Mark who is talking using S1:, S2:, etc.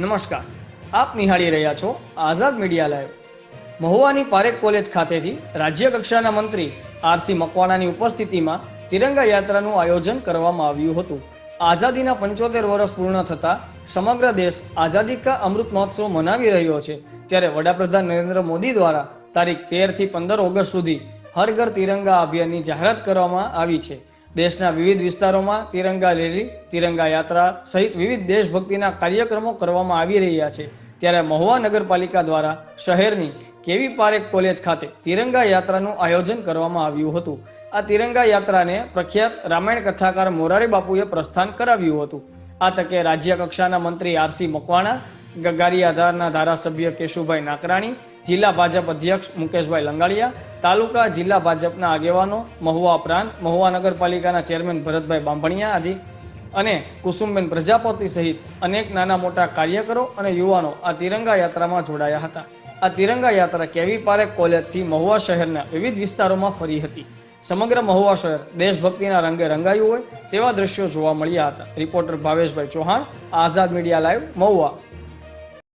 S1: નમસ્કાર. આપ નિહાળી રહ્યા છો આઝાદ મીડિયા લાઈવ. મહુવાની પારેખ કોલેજ ખાતેથી રાજ્ય કક્ષાના મંત્રી આરસી મકવાણાની ઉપસ્થિતિમાં તિરંગા યાત્રાનું આયોજન કરવામાં આવ્યું હતું. આઝાદીના પંચોતેર વર્ષ પૂર્ણ થતાં સમગ્ર દેશ આઝાદી કા અમૃત મહોત્સવ મનાવી રહ્યો છે ત્યારે વડાપ્રધાન નરેન્દ્ર મોદી દ્વારા તારીખ તેરથી પંદર ઓગસ્ટ સુધી હર ઘર તિરંગા અભિયાનની જાહેરાત કરવામાં આવી છે. દેશના વિવિધ વિસ્તારોમાં તિરંગા રેલી, તિરંગા યાત્રા સહિત વિવિધ દેશભક્તિના કાર્યક્રમો કરવામાં આવી રહ્યા છે. ત્યારે મહુવા નગરપાલિકા દ્વારા શહેરની કેવી પારેખ કોલેજ ખાતે તિરંગા યાત્રાનું આયોજન કરવામાં આવ્યું હતું. આ તિરંગા યાત્રાને પ્રખ્યાત રામાયણ કથાકાર મોરારી બાપુએ પ્રસ્થાન કરાવ્યું હતું. આ તકે રાજ્ય કક્ષાના મંત્રી આરસી મકવાણા ગગારી આધારના ધારાસભ્ય કેશુભાઈ નાકરાણી, જિલ્લા ભાજપ અધ્યક્ષ મુકેશભાઈ લંગાડિયા તાલુકા જિલ્લા ભાજપના આગેવાનો મહુવા પ્રાંત, મહુવા નગરપાલિકાના ચેરમેન ભરતભાઈ બાંભણિયા આદિ અને કુસુમબેન પ્રજાપતિ સહિત અનેક નાના મોટા કાર્યકરો અને યુવાનો આ તિરંગા યાત્રામાં જોડાયા હતા. આ તિરંગા યાત્રા કેવી પારેખ કોલેજથી મહુવા શહેરના વિવિધ વિસ્તારોમાં ફરી હતી. સમગ્ર મહુવા શહેર દેશભક્તિના રંગે રંગાયું હોય તેવા દ્રશ્યો જોવા મળ્યા હતા. Reporter Bhaveshbhai Chauhan, Azad media live, Mahuva.